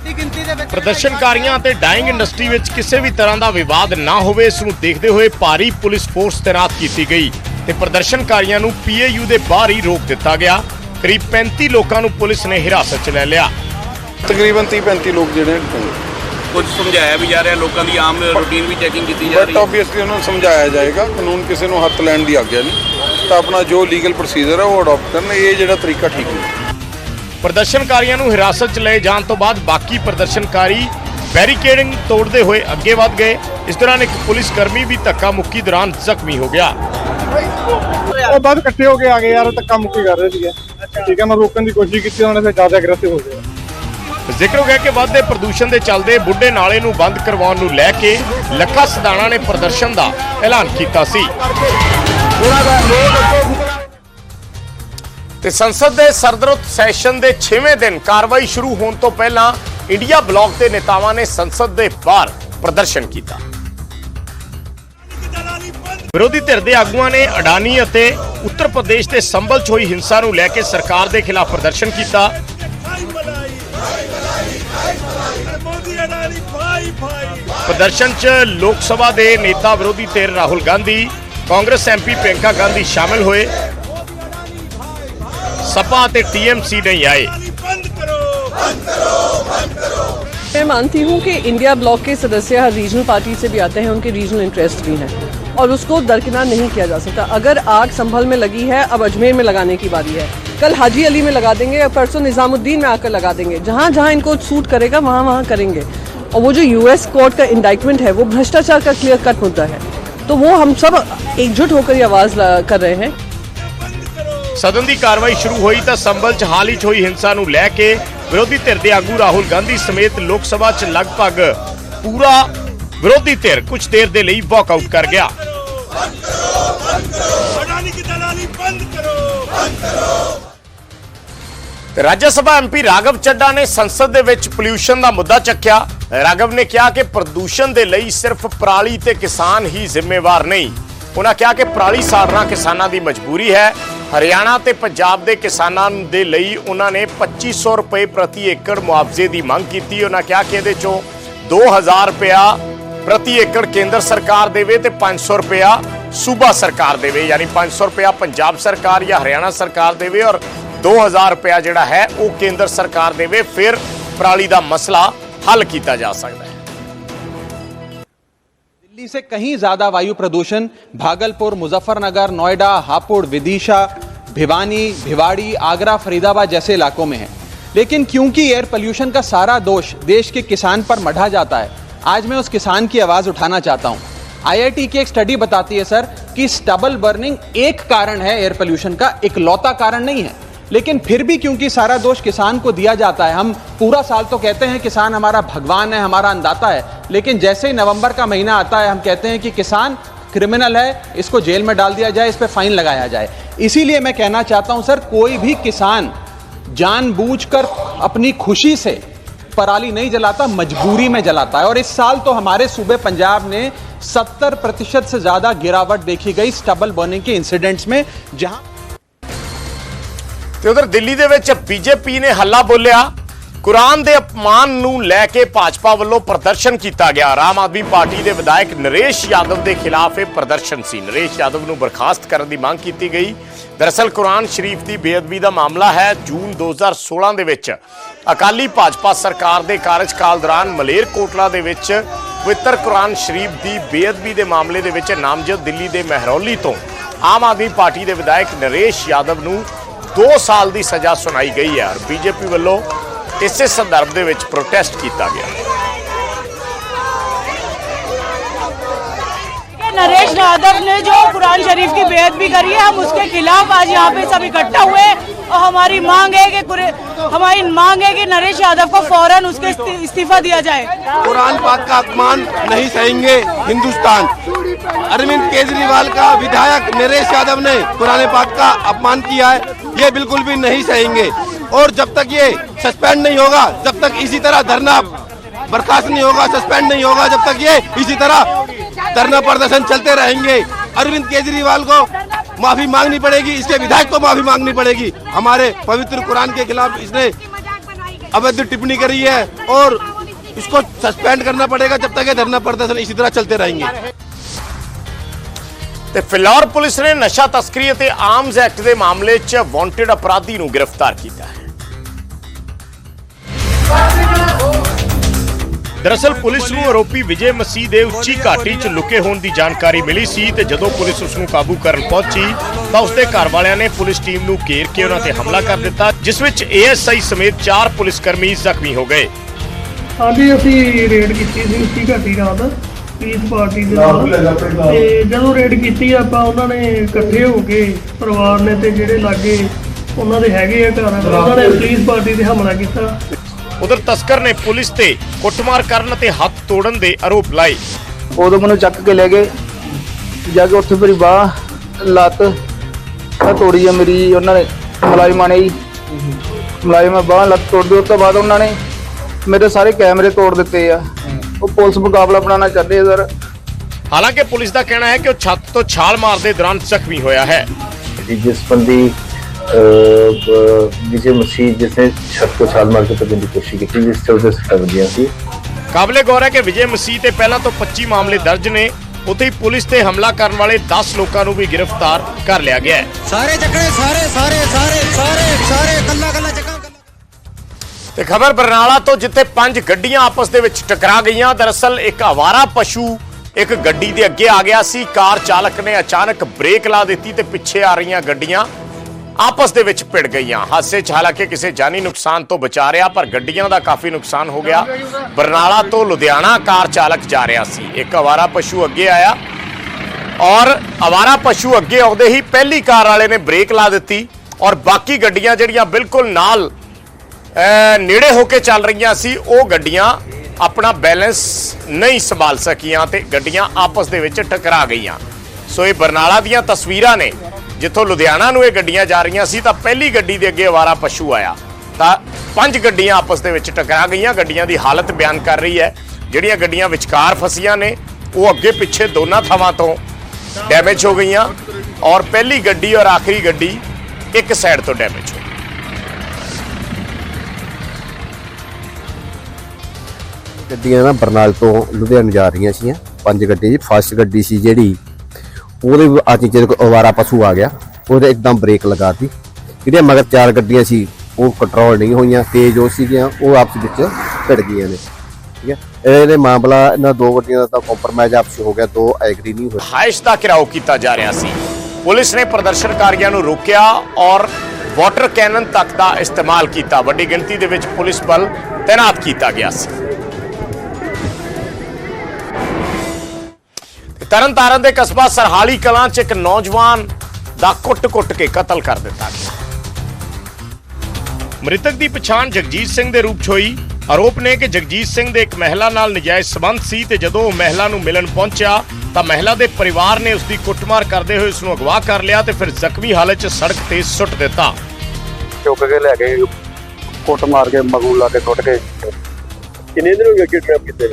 ਵੱਡੀ ਗਿਣਤੀ ਦੇ ਵਿੱਚ ਪ੍ਰਦਰਸ਼ਨਕਾਰੀਆਂ ਅਤੇ ਡਾਈਂਗ ਇੰਡਸਟਰੀ ਵਿੱਚ ਕਿਸੇ ਵੀ ਤਰ੍ਹਾਂ ਦਾ ਵਿਵਾਦ ਨਾ ਹੋਵੇ ਇਸ ਨੂੰ ਦੇਖਦੇ ਹੋਏ ਭਾਰੀ ਪੁਲਿਸ ਫੋਰਸ ਤੈਨਾਤ ਕੀਤੀ ਗਈ ਤੇ ਪ੍ਰਦਰਸ਼ਨਕਾਰੀਆਂ ਨੂੰ ਪੀਏਯੂ ਦੇ ਬਾਹਰ ਹੀ ਰੋਕ ਦਿੱਤਾ ਗਿਆ। ਕਰੀਬ 35 ਲੋਕਾਂ ਨੂੰ ਪੁਲਿਸ ਨੇ ਹਿਰਾਸਤ 'ਚ ਲੈ ਲਿਆ। ਤਕਰੀਬਨ 30 35 ਲੋਕ ਜਿਹੜੇ ਕੁਝ ਸਮਝਾਇਆ ਵੀ ਜਾ ਰਿਹਾ ਲੋਕਾਂ ਦੀ ਆਮ ਰੂਟੀਨ ਵੀ ਚੈਕਿੰਗ ਕੀਤੀ ਜਾ ਰਹੀ ਹੈ। ਆਬਵੀਅਸਲੀ ਉਹਨਾਂ ਨੂੰ ਸਮਝਾਇਆ ਜਾਏਗਾ ਕਾਨੂੰਨ ਕਿਸੇ ਨੂੰ ਹੱਥ ਲੈਣ ਦੀ ਆਗਿਆ ਨਹੀਂ। ਤਾਂ ਆਪਣਾ ਜੋ ਲੀਗਲ ਪ੍ਰੋਸੀਜਰ ਹੈ ਉਹ ਅਡਾਪਟ ਕਰਨ ਇਹ ਜਿਹੜਾ ਤਰੀਕਾ ਠੀਕ ਨਹੀਂ। ਪ੍ਰਦਰਸ਼ਨਕਾਰੀਆਂ ਨੂੰ ਹਿਰਾਸਤ 'ਚ ਲਏ ਜਾਣ ਤੋਂ ਬਾਅਦ ਬਾਕੀ ਪ੍ਰਦਰਸ਼ਨਕਾਰੀ ਬੈਰੀਕੇਡਿੰਗ ਤੋੜਦੇ ਹੋਏ ਅੱਗੇ ਵਧ ਗਏ। ਇਸ ਦੌਰਾਨ ਇੱਕ ਪੁਲਿਸ ਕਰਮੀ ਵੀ ਧੱਕਾ ਮੁੱਕੀ ਦੌਰਾਨ ਜ਼ਖਮੀ ਹੋ ਗਿਆ। ਉਹ ਬਾਅਦ ਇਕੱਠੇ ਹੋ ਕੇ ਆ ਗਏ ਯਾਰ ਧੱਕਾ ਮੁੱਕੀ ਕਰ ਰਹੇ ਸੀਗੇ। ਠੀਕ ਹੈ ਮੈਂ ਰੋਕਣ ਦੀ ਕੋਸ਼ਿਸ਼ ਕੀਤੀ ਉਹਨਾਂ ਨੇ ਫਿਰ ਜ਼ਿਆਦਾ ਐਗਰੈਸਿਵ ਹੋ ਗਏ। ਜ਼ਿਕਰ ਹੋ ਗਿਆ ਕਿ ਵੱਧਦੇ ਪ੍ਰਦੂਸ਼ਣ ਦੇ ਚੱਲਦੇ ਬੁੱਢੇ ਨਾਲੇ ਨੂੰ ਬੰਦ ਕਰਵਾਉਣ ਨੂੰ ਲੈ ਕੇ ਲੱਖਾ ਸਦਾਣਾ ਨੇ ਪ੍ਰਦਰਸ਼ਨ ਦਾ ਐਲਾਨ ਕੀਤਾ ਸੀ। ਤੇ ਸੰਸਦ ਦੇ ਸਰਦਰੁੱਤ ਸੈਸ਼ਨ ਦੇ 6ਵੇਂ ਦਿਨ ਕਾਰਵਾਈ ਸ਼ੁਰੂ ਹੋਣ ਤੋਂ ਪਹਿਲਾਂ ਇੰਡੀਆ ਬਲਾਕ ਦੇ ਨੇਤਾਵਾਂ ਨੇ ਸੰਸਦ ਦੇ ਬਾਹਰ ਪ੍ਰਦਰਸ਼ਨ ਕੀਤਾ। ਵਿਰੋਧੀ ਧਿਰ ਦੇ ਆਗੂਆਂ ਨੇ ਅਡਾਨੀ ਅਤੇ ਉੱਤਰ ਪ੍ਰਦੇਸ਼ ਦੇ ਸੰਭਲ 'ਚ ਹੋਈ ਹਿੰਸਾ ਨੂੰ ਲੈ ਕੇ ਸਰਕਾਰ ਦੇ ਖਿਲਾਫ ਪ੍ਰਦਰਸ਼ਨ ਕੀਤਾ। ਪ੍ਰਦਰਸ਼ਨ 'ਚ ਲੋਕ ਸਭਾ ਦੇ ਨੇਤਾ ਵਿਰੋਧੀ ਧਿਰ ਰਾਹੁਲ ਗਾਂਧੀ, ਕਾਂਗਰਸ ਐਮਪੀ ਪ੍ਰਿਯੰਕਾ ਗਾਂਧੀ ਸ਼ਾਮਲ ਹੋਏ। ਸਪਾ ਅਤੇ ਟੀਐਮਸੀ ਨਹੀਂ ਆਏ मैं मानती हूँ कि इंडिया ब्लॉक के सदस्य हर रीजनल पार्टी से भी आते हैं उनके रीजनल इंटरेस्ट भी हैं और उसको दरकिनार नहीं किया जा सकता अगर आग संभल में लगी है अब अजमेर में लगाने की बारी है कल हाजी अली में लगा देंगे या परसों निजामुद्दीन में आकर लगा देंगे जहाँ जहाँ इनको सूट करेगा वहाँ वहाँ करेंगे और वो जो यूएस कोर्ट का इंडाइटमेंट है वो भ्रष्टाचार का क्लियर कट मुद्दा है तो वो हम सब एकजुट होकर ये आवाज़ ला- कर रहे हैं ਸਦਨ ਦੀ ਕਾਰਵਾਈ ਸ਼ੁਰੂ ਹੋਈ ਤਾਂ ਸੰਭਲ 'ਚ ਹਾਲ ਹੀ 'ਚ ਹੋਈ ਹਿੰਸਾ ਨੂੰ ਲੈ ਕੇ ਵਿਰੋਧੀ ਧਿਰ ਦੇ ਆਗੂ ਰਾਹੁਲ ਗਾਂਧੀ ਸਮੇਤ ਲੋਕ ਸਭਾ 'ਚ ਲਗਭਗ ਪੂਰਾ ਵਿਰੋਧੀ ਧਿਰ ਕੁਝ ਦੇਰ ਦੇ ਲਈ ਵਾਕਆਊਟ ਕਰ ਗਿਆ। ਰਾਜ ਸਭਾ ਐਮਪੀ ਰਾਘਵ ਚੱਡਾ ਨੇ ਸੰਸਦ ਦੇ ਵਿੱਚ ਪੋਲਿਊਸ਼ਨ ਦਾ ਮੁੱਦਾ ਚੱਕਿਆ। ਰਾਘਵ ਨੇ ਕਿਹਾ ਕਿ ਪ੍ਰਦੂਸ਼ਣ ਦੇ ਲਈ ਸਿਰਫ ਪਰਾਲੀ ਤੇ ਕਿਸਾਨ ਹੀ ਜ਼ਿੰਮੇਵਾਰ ਨਹੀਂ। ਉਹਨਾਂ ਕਿਹਾ ਕਿ ਪਰਾਲੀ ਸਾੜਨਾ ਕਿਸਾਨਾਂ ਦੀ ਮਜਬੂਰੀ ਹੈ। ਹਰਿਆਣਾ ਤੇ ਪੰਜਾਬ ਦੇ ਕਿਸਾਨਾਂ ਦੇ ਲਈ ਉਹਨਾਂ ਨੇ 2500 ਰੁਪਏ ਪ੍ਰਤੀ ਏਕੜ ਮੁਆਵਜ਼ੇ ਦੀ ਮੰਗ ਕੀਤੀ। ਉਹਨਾਂ ਕਿਹਾ ਕਿ ਇਹਦੇ ਚੋਂ 2000 ਰੁਪਇਆ ਪ੍ਰਤੀ ਏਕੜ ਕੇਂਦਰ ਸਰਕਾਰ ਦੇਵੇ ਤੇ 500 ਰੁਪਇਆ ਸੂਬਾ ਸਰਕਾਰ ਦੇਵੇ, ਯਾਨੀ 500 ਰੁਪਇਆ ਪੰਜਾਬ ਸਰਕਾਰ ਜਾਂ ਹਰਿਆਣਾ ਸਰਕਾਰ ਦੇਵੇ ਔਰ 2000 ਰੁਪਇਆ ਜਿਹੜਾ ਹੈ ਉਹ ਕੇਂਦਰ ਸਰਕਾਰ ਦੇਵੇ। ਫਿਰ ਪਰਾਲੀ ਦਾ ਮਸਲਾ ਹੱਲ ਕੀਤਾ ਜਾ ਸਕਦਾ दिल्ली से कहीं ज़्यादा वायु प्रदूषण, भागलपुर, मुजफ्फरनगर, नोएडा, हापुड़, विदिशा, भिवानी, भिवाड़ी, आगरा, फरीदाबाद जैसे इलाकों में है। लेकिन क्योंकि एयर पोल्यूशन का सारा दोष देश के किसान पर मढ़ा जाता है, आज मैं उस किसान की आवाज़ उठाना चाहता हूँ। आईआईटी की एक स्टडी बताती है, सर, कि स्टबल बर्निंग एक कारण है एयर पोल्यूशन का इकलौता कारण नहीं है। लेकिन फिर भी क्योंकि सारा दोष किसान को दिया जाता है, हम पूरा साल तो कहते हैं किसान हमारा भगवान है, हमारा अन्नदाता है, लेकिन जैसे ही नवंबर का महीना आता है, हम कहते हैं कि किसान क्रिमिनल है, इसको जेल में डाल दिया जाए, इस पर फाइन लगाया जाए। इसीलिए मैं कहना चाहता हूँ, सर, कोई भी किसान जानबूझकर अपनी खुशी से पराली नहीं जलाता, मजबूरी में जलाता है। और इस साल तो हमारे सूबे पंजाब ने 70 प्रतिशत से ज़्यादा गिरावट देखी गई स्टबल बर्निंग के इंसिडेंट्स में, जहाँ ਤੇ ਉਧਰ ਦਿੱਲੀ ਦੇ ਵਿੱਚ ਬੀਜੇਪੀ ਨੇ ਹੱਲਾ ਬੋਲਿਆ। ਕੁਰਾਨ ਦੇ ਅਪਮਾਨ ਨੂੰ ਲੈ ਕੇ ਭਾਜਪਾ ਵੱਲੋਂ ਪ੍ਰਦਰਸ਼ਨ ਕੀਤਾ ਗਿਆ। ਆਮ ਆਦਮੀ ਪਾਰਟੀ ਦੇ ਵਿਧਾਇਕ ਨਰੇਸ਼ ਯਾਦਵ ਦੇ ਖਿਲਾਫ ਇਹ ਪ੍ਰਦਰਸ਼ਨ ਸੀ। ਨਰੇਸ਼ ਯਾਦਵ ਨੂੰ ਬਰਖਾਸਤ ਕਰਨ ਦੀ ਮੰਗ ਕੀਤੀ ਗਈ। ਦਰਅਸਲ ਕੁਰਾਨ ਸ਼ਰੀਫ ਦੀ ਬੇਅਦਬੀ ਦਾ ਮਾਮਲਾ ਹੈ ਜੂਨ 2016 ਦੇ ਵਿੱਚ। ਅਕਾਲੀ ਭਾਜਪਾ ਸਰਕਾਰ ਦੇ ਕਾਰਜਕਾਲ ਦੌਰਾਨ ਮਲੇਰਕੋਟਲਾ ਦੇ ਵਿੱਚ ਪਵਿੱਤਰ ਕੁਰਾਨ ਸ਼ਰੀਫ ਦੀ ਬੇਅਦਬੀ ਦੇ ਮਾਮਲੇ ਦੇ ਵਿੱਚ ਨਾਮਜ਼ਦ ਦਿੱਲੀ ਦੇ ਮਹਿਰੌਲੀ ਤੋਂ। ਆਮ ਆਦਮੀ ਪਾਰਟੀ ਦੇ ਵਿਧਾਇਕ ਨਰੇਸ਼ ਯਾਦਵ ਨੂੰ 2 ਸਾਲ ਦੀ ਸਜ਼ਾ ਸੁਣਾਈ ਗਈ ਹੈ ਔਰ ਬੀਜੇਪੀ ਵੱਲੋਂ ਇਸੇ ਸੰਦਰਭ ਦੇ ਵਿੱਚ ਪ੍ਰੋਟੈਸਟ ਕੀਤਾ ਗਿਆ नरेश यादव ने जो कुरान शरीफ की बेअदबी करी है हम उसके खिलाफ आज यहाँ पे सब इकट्ठा हुए हैं और हमारी मांग है कि कुरे- हमारी मांग है कि नरेश यादव को फौरन उसके इस्ती- इस्तीफा दिया जाए कुरान पाक का अपमान नहीं सहेंगे हिंदुस्तान अरविंद केजरीवाल का विधायक नरेश यादव ने कुरान पाक का अपमान किया है ये बिल्कुल भी नहीं सहेंगे। और जब तक ये सस्पेंड नहीं होगा, जब तक इसी तरह धरना बर्खास्त नहीं होगा सस्पेंड नहीं होगा, जब तक ये इसी तरह धरना प्रदर्शन चलते रहेंगे। अरविंद केजरीवाल को माफ़ी मांगनी पड़ेगी, इसके विधायक को माफ़ी मांगनी पड़ेगी। हमारे पवित्र कुरान के खिलाफ इसने अवैध टिप्पणी करी है और इसको सस्पेंड करना पड़ेगा, जब तक ये धरना प्रदर्शन इसी तरह चलते रहेंगे। ਤੇ ਫਿਲੌਰ ਪੁਲਿਸ ਨੇ ਨਸ਼ਾ ਤਸਕਰੀ ਅਤੇ ਆਰਮਜ਼ ਐਕਟ ਦੇ ਮਾਮਲੇ 'ਚ ਵਾਂਟਡ ਅਪਰਾਧੀ ਨੂੰ ਗ੍ਰਿਫਤਾਰ ਕੀਤਾ ਹੈ। ਦਰਅਸਲ ਪੁਲਿਸ ਨੂੰ ਆਰੋਪੀ ਵਿਜੇ ਮਸੀਹ ਦੇ ਉੱਚੀ ਘਾਟੀ 'ਚ ਲੁਕੇ ਹੋਣ ਦੀ ਜਾਣਕਾਰੀ ਮਿਲੀ ਸੀ ਤੇ ਜਦੋਂ ਪੁਲਿਸ ਉਸ ਨੂੰ ਕਾਬੂ ਕਰਨ ਪਹੁੰਚੀ ਤਾਂ ਉਸਦੇ ਘਰ ਵਾਲਿਆਂ ਨੇ ਪੁਲਿਸ ਟੀਮ ਨੂੰ ਘੇਰ ਕੇ ਉਹਨਾਂ ਤੇ ਹਮਲਾ ਕਰ ਦਿੱਤਾ, ਜਿਸ ਵਿੱਚ ਏਐਸਆਈ ਸਮੇਤ 4 ਪੁਲਿਸਕਰਮੀ ਜ਼ਖਮੀ ਹੋ ਗਏ। ਹਾਂਜੀ ਅਸੀਂ ਰੇਡ ਕੀਤੀ ਸੀ ਉੱਚੀ ਘਾਟੀ ਰਾਤ। ਪੀਸ ਪਾਰਟੀ ਦੇ ਨਾਲ ਤੇ ਜਦੋਂ ਰੇਡ ਕੀਤੀ ਆਪਾਂ ਉਹਨਾਂ ਨੇ ਇਕੱਠੇ ਹੋ ਕੇ ਪਰਿਵਾਰ ਨੇ ਤੇ ਜਿਹੜੇ ਲਾਗੇ ਉਹਨਾਂ ਦੇ ਹੈਗੇ ਆ ਘਰ ਉਹਨਾਂ ਨੇ ਪੁਲਿਸ ਪਾਰਟੀ ਤੇ ਹਮਲਾ ਕੀਤਾ। ਉਧਰ ਤਸਕਰ ਨੇ ਪੁਲਿਸ ਤੇ ਕੁੱਟਮਾਰ ਕਰਨ ਅਤੇ ਹੱਥ ਤੋੜਨ ਦੇ ਆਰੋਪ ਲਾਏ। ਉਦੋਂ ਮੈਨੂੰ ਚੱਕ ਕੇ ਲੈ ਗਏ। ਜਾ ਕੇ ਉੱਥੇ ਮੇਰੀ ਬਾਹ ਲੱਤ ਆ ਤੋੜੀ ਆ ਮੇਰੀ ਉਹਨਾਂ ਨੇ ਮੁਲਾਜ਼ਮਾਂ ਨੇ ਜੀ ਮੁਲਾਜ਼ਮਾਂ ਬਾਹ ਲੱਤ ਤੋੜ ਦਿੱਤੀ। ਉਸ ਤੋਂ ਬਾਅਦ ਉਹਨਾਂ ਨੇ ਮੇਰੇ ਸਾਰੇ ਕੈਮਰੇ ਤੋੜ ਦਿੱਤੇ ਆ। ਉਹ ਪੁਲਿਸ ਮੁਕਾਬਲਾ ਬਣਾਉਣਾ ਚਾਹੁੰਦੇ ਆ ਸਰ ਹਾਲਾਂਕਿ ਪੁਲਿਸ ਦਾ ਕਹਿਣਾ ਹੈ ਕਿ ਉਹ ਛੱਤ ਤੋਂ ਛਾਲ ਮਾਰਦੇ ਦੌਰਾਨ ਜ਼ਖਮੀ ਹੋਇਆ ਹੈ जिस बंदी विजय मसीह जिसने छत को छाल मार के पकड़ने की कोशिश की थी जिस चलते सट्टा बजियां थी ਕਾਬਲੇ ਗੌਰ ਹੈ ਕਿ ਵਿਜੇ ਮਸੀਹ ਤੇ ਪਹਿਲਾਂ ਤੋਂ 25 ਮਾਮਲੇ ਦਰਜ ਨੇ ਉੱਥੇ ਹੀ ਪੁਲਿਸ ਤੇ ਹਮਲਾ ਕਰਨ ਵਾਲੇ 10 ਲੋਕਾਂ ਨੂੰ ਵੀ ਗ੍ਰਿਫਤਾਰ ਕਰ ਲਿਆ ਗਿਆ ਹੈ सारे चकड़े सारे सारे सारे सारे सारे कल्ला कल्ला चका ਤੇ ਖਬਰ ਬਰਨਾਲਾ ਤੋਂ ਜਿੱਥੇ ਪੰਜ ਗੱਡੀਆਂ ਆਪਸ ਦੇ ਵਿੱਚ ਟਕਰਾ ਗਈਆਂ, ਦਰਅਸਲ ਇੱਕ ਆਵਾਰਾ ਪਸ਼ੂ ਇੱਕ ਗੱਡੀ ਦੇ ਅੱਗੇ ਆ ਗਿਆ ਸੀ। ਕਾਰ ਚਾਲਕ ਨੇ ਅਚਾਨਕ ਬ੍ਰੇਕ ਲਾ ਦਿੱਤੀ ਤੇ ਪਿੱਛੇ ਆ ਰਹੀਆਂ ਗੱਡੀਆਂ ਆਪਸ ਦੇ ਵਿੱਚ ਭਿੜ ਗਈਆਂ। ਹਾਦਸੇ 'ਚ ਹਾਲਾਂਕਿ ਕਿਸੇ ਜਾਨੀ ਨੁਕਸਾਨ ਤੋਂ ਬਚਾ ਰਿਹਾ, ਪਰ ਗੱਡੀਆਂ ਦਾ ਕਾਫੀ ਨੁਕਸਾਨ ਹੋ ਗਿਆ। ਬਰਨਾਲਾ ਤੋਂ ਲੁਧਿਆਣਾ ਕਾਰ ਚਾਲਕ ਜਾ ਰਿਹਾ ਸੀ। ਇੱਕ ਆਵਾਰਾ ਪਸ਼ੂ ਅੱਗੇ ਆਇਆ ਔਰ ਆਵਾਰਾ ਪਸ਼ੂ ਅੱਗੇ ਆਉਂਦੇ ਹੀ ਪਹਿਲੀ ਕਾਰ ਵਾਲੇ ਨੇ ਬ੍ਰੇਕ ਲਾ ਦਿੱਤੀ ਔਰ ਬਾਕੀ ਗੱਡੀਆਂ ਜਿਹੜੀਆਂ ਬਿਲਕੁਲ ਨਾਲ ਨੇੜੇ ਹੋ ਕੇ ਚੱਲ ਰਹੀਆਂ ਸੀ, ਉਹ ਗੱਡੀਆਂ ਆਪਣਾ ਬੈਲੈਂਸ ਨਹੀਂ ਸੰਭਾਲ ਸਕੀਆਂ ਤੇ ਗੱਡੀਆਂ ਆਪਸ ਦੇ ਵਿੱਚ ਟਕਰਾ ਗਈਆਂ। ਸੋ ਇਹ ਬਰਨਾਲਾ ਦੀਆਂ ਤਸਵੀਰਾਂ ਨੇ। ਜਿੱਥੋਂ ਲੁਧਿਆਣਾ ਨੂੰ ਇਹ ਗੱਡੀਆਂ ਜਾ ਰਹੀਆਂ ਸੀ, ਤਾਂ ਪਹਿਲੀ ਗੱਡੀ ਦੇ ਅੱਗੇ ਆਵਾਰਾ ਪਸ਼ੂ ਆਇਆ। ਤਾਂ ਪੰਜ ਗੱਡੀਆਂ ਆਪਸ ਦੇ ਵਿੱਚ ਟਕਰਾ ਗਈਆਂ। ਗੱਡੀਆਂ ਦੀ ਹਾਲਤ ਬਿਆਨ ਕਰ ਰਹੀ ਹੈ। ਜਿਹੜੀਆਂ ਗੱਡੀਆਂ ਵਿਚਕਾਰ ਫਸੀਆਂ ਨੇ, ਉਹ ਅੱਗੇ ਪਿੱਛੇ ਦੋਨਾਂ ਥਾਵਾਂ ਤੋਂ ਡੈਮੇਜ ਹੋ ਗਈਆਂ ਔਰ ਪਹਿਲੀ ਗੱਡੀ ਔਰ ਆਖਰੀ ਗੱਡੀ ਇੱਕ ਸਾਈਡ ਤੋਂ ਡੈਮੇਜ ਹੋ ਗੱਡੀਆਂ ਨਾ ਬਰਨਾਲ ਤੋਂ ਲੁਧਿਆਣੇ ਜਾ ਰਹੀਆਂ ਸੀਆਂ ਪੰਜ ਗੱਡੀਆਂ ਜੀ ਫਸਟ ਗੱਡੀ ਸੀ ਜਿਹੜੀ, ਉਹਦੇ ਅੱਜ ਜਿਹੜੇ ਕੋਈ ਅਵਾਰਾ ਪਸ਼ੂ ਆ ਗਿਆ, ਉਹਦੇ ਇੱਕਦਮ ਬ੍ਰੇਕ ਲਗਾਤੀ। ਜਿਹੜੀਆਂ ਮਗਰ ਚਾਰ ਗੱਡੀਆਂ ਸੀ, ਉਹ ਕੰਟਰੋਲ ਨਹੀਂ ਹੋਈਆਂ, ਤੇਜ਼ ਹੋ ਸੀਗੀਆਂ, ਉਹ ਆਪਸ ਵਿੱਚ ਭਿੜ ਗਈਆਂ ਨੇ। ਠੀਕ ਹੈ? ਇਹਦੇ ਮਾਮਲਾ, ਇਹਨਾਂ ਦੋ ਗੱਡੀਆਂ ਦਾ ਤਾਂ ਕੰਪਰਮਾਈਜ਼ ਆਪਸ ਹੋ ਗਿਆ, ਦੋ ਐਗਰੀ ਨਹੀਂ ਹੋਏ। ਹਾਇਸ਼ ਦਾ ਘਿਰਾਓ ਕੀਤਾ ਜਾ ਰਿਹਾ ਸੀ। ਪੁਲਿਸ ਨੇ ਪ੍ਰਦਰਸ਼ਨਕਾਰੀਆਂ ਨੂੰ ਰੋਕਿਆ ਔਰ ਵਾਟਰ ਕੈਨਨ ਤੱਕ ਦਾ ਇਸਤੇਮਾਲ ਕੀਤਾ। ਵੱਡੀ ਗਿਣਤੀ ਦੇ ਵਿੱਚ ਪੁਲਿਸ ਬਲ ਤਾਇਨਾਤ ਕੀਤਾ ਗਿਆ ਸੀ। ਤਰਨਤਾਰਨ ਦੇ ਕਸਬਾ ਸਰਹਾਲੀ ਕਲਾਂ 'ਚ ਇੱਕ ਨੌਜਵਾਨ ਦਾ ਕੁੱਟ-ਕੁੱਟ ਕੇ ਕਤਲ ਕਰ ਦਿੱਤਾ ਗਿਆ। ਮ੍ਰਿਤਕ ਦੀ ਪਛਾਣ ਜਗਜੀਤ ਸਿੰਘ ਦੇ ਰੂਪ 'ਚ ਹੋਈ। ਆਰੋਪ ਨੇ ਕਿ ਜਗਜੀਤ ਸਿੰਘ ਦੇ ਇੱਕ ਮਹਿਲਾ ਨਾਲ ਨਜਾਇਜ਼ ਸਬੰਧ ਸੀ ਤੇ ਜਦੋਂ ਉਹ ਮਹਿਲਾ ਨੂੰ ਮਿਲਣ ਪਹੁੰਚਿਆ, ਤਾਂ ਮਹਿਲਾ ਦੇ ਪਰਿਵਾਰ ਨੇ ਉਸ ਦੀ ਕੁੱਟਮਾਰ ਕਰਦੇ ਹੋਏ ਉਸ ਨੂੰ ਅਗਵਾ ਕਰ ਲਿਆ ਤੇ ਫਿਰ ਜ਼ਖਮੀ ਹਾਲਤ 'ਚ ਸੜਕ ਤੇ ਸੁੱਟ ਦਿੱਤਾ। ਚੁੱਕ ਕੇ ਲੈ ਕੇ ਕੁੱਟ ਮਾਰ ਕੇ ਮਗੂ ਕੇ ਸੁੱਟ ਕੇ। ਕਿੰਨੇ ਦਿਨ ਹੋ ਗਏ ਕਿਡਨੈਪ ਕੀਤੇ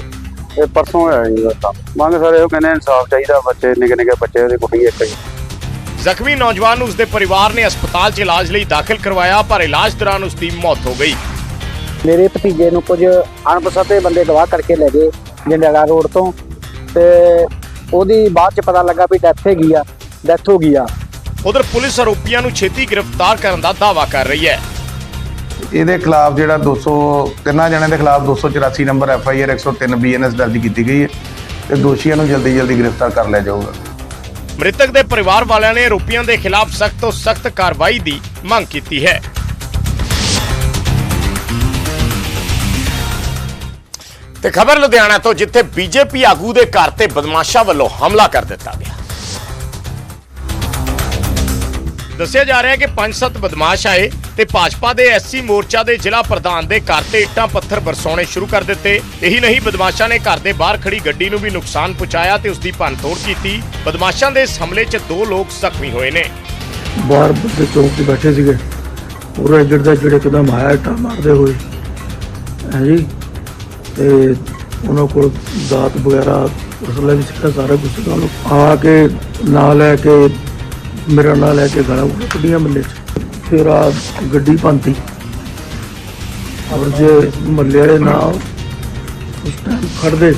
ਇਹ ਪਰਸੋਂ ਹੋਇਆ ਜੀ ਬਸ ਤਾਂ ਮੰਗ ਸਾਰੇ ਉਹ ਕਹਿੰਦੇ ਇਨਸਾਫ ਚਾਹੀਦਾ ਬੱਚੇ ਨਿੱਕੇ ਨਿੱਕੇ ਬੱਚੇ ਉਹਦੀ ਕੁੜੀ ਇੱਕ ਹੀ। ਜ਼ਖਮੀ ਨੌਜਵਾਨ ਨੂੰ ਉਸਦੇ ਪਰਿਵਾਰ ਨੇ ਹਸਪਤਾਲ 'ਚ ਇਲਾਜ ਲਈ ਦਾਖਲ ਕਰਵਾਇਆ ਪਰ ਇਲਾਜ ਦੌਰਾਨ ਉਸ ਦੀ ਮੌਤ ਹੋ ਗਈ। ਮੇਰੇ ਭਤੀਜੇ ਨੂੰ ਕੁਝ ਅਣਪਛਾਤੇ ਬੰਦੇ ਗਵਾਹ ਕਰਕੇ ਲੈ ਗਏ ਜੰਡਿਆਲਾ ਰੋਡ ਤੋਂ। ਤੇ ਉਹਦੀ ਬਾਅਦ ਚ ਪਤਾ ਲੱਗਾ ਵੀ ਡੈਥ ਹੈਗੀ ਆ ਡੈਥ ਹੋ ਗਈ ਆ। ਉਧਰ ਪੁਲਿਸ ਆਰੋਪੀਆਂ ਨੂੰ ਛੇਤੀ ਗ੍ਰਿਫਤਾਰ ਕਰਨ ਦਾ ਦਾਅਵਾ ਕਰ ਰਹੀ ਹੈ। ਇਹਦੇ ਖਿਲਾਫ ਜਿਹੜਾ 200 ਤਿੰਨਾਂ ਜਣਿਆਂ ਦੇ ਖਿਲਾਫ 284 number F I R 103 B ਦਰਜ ਕੀਤੀ ਗਈ ਹੈ ਤੇ ਦੋਸ਼ੀਆਂ ਨੂੰ ਜਲਦੀ ਜਲਦੀ ਗ੍ਰਿਫਤਾਰ ਕਰ ਲਿਆ ਜਾਊਗਾ। ਮ੍ਰਿਤਕ ਦੇ ਪਰਿਵਾਰ ਵਾਲਿਆਂ ਨੇ ਆਰੋਪੀਆਂ ਦੇ ਖਿਲਾਫ ਸਖਤ ਤੋਂ ਸਖਤ ਕਾਰਵਾਈ ਦੀ ਮੰਗ ਕੀਤੀ ਹੈ। ਤੇ ਖਬਰ ਲੁਧਿਆਣਾ ਤੋਂ ਜਿੱਥੇ ਬੀਜੇਪੀ ਆਗੂ ਦੇ ਘਰ ਤੇ ਬਦਮਾਸ਼ਾਂ ਵੱਲੋਂ ਹਮਲਾ ਕਰ ਦਿੱਤਾ ਗਿਆ। ਦੱਸਿਆ ਜਾ ਰਿਹਾ ਹੈ ਕਿ ਪੰਜ ਸੱਤ ਬਦਮਾਸ਼ ਆਏ ਤੇ ਭਾਜਪਾ ਦੇ ਐਸਸੀ ਮੋਰਚਾ ਦੇ ਜ਼ਿਲ੍ਹਾ ਪ੍ਰਧਾਨ ਦੇ ਘਰ ਤੇ ਇੱਟਾਂ ਪੱਥਰ ਬਰਸਾਉਣੇ ਸ਼ੁਰੂ ਕਰ ਦਿੱਤੇ। ਇਹੀ ਨਹੀਂ, ਬਦਮਾਸ਼ਾਂ ਨੇ ਘਰ ਦੇ ਬਾਹਰ ਖੜੀ ਗੱਡੀ ਨੂੰ ਵੀ ਨੁਕਸਾਨ ਪਹੁੰਚਾਇਆ ਤੇ ਉਸ ਦੀ ਭੰਨਤੋੜ ਕੀਤੀ। ਬਦਮਾਸ਼ਾਂ ਦੇ ਇਸ ਹਮਲੇ 'ਚ ਦੋ ਲੋਕ ਜ਼ਖਮੀ ਹੋਏ ਨੇ। ਬਾਹਰ ਬੰਦੇ ਚੌਂਕ ਤੇ ਬੈਠੇ ਸੀਗੇ। ਪੂਰਾ ਇੱਜੜ ਦਾ ਜਿਹੜੇ ਕਦਮ ਆਇਆ, ਇੱਟਾਂ ਮਾਰਦੇ ਹੋਏ। ਹਾਂਜੀ ਤੇ ਉਹਨਾਂ ਕੋਲ ਦਾਤ ਵਗੈਰਾ, ਰਸਲਾ ਵੀ ਸਿੱਖਾ ਸਾਰਾ ਕੁਝ ਸੀਗਾ ਆ ਕੇ ਨਾਲ ਲੈ ਕੇ ਮੇਰਾ ਨਾਲ ਲੈ ਕੇ ਗਾਲਾਂ ਕੱਢੀਆਂ ਮੱਲੇ 'ਚ, ਫਿਰ ਆ ਗੱਡੀ ਪੰਤੀ ਔਰ ਜੇ ਮੱਲੇ ਵਾਲੇ ਨਾ ਉਸ ਟਾਈਮ ਖੜਦੇ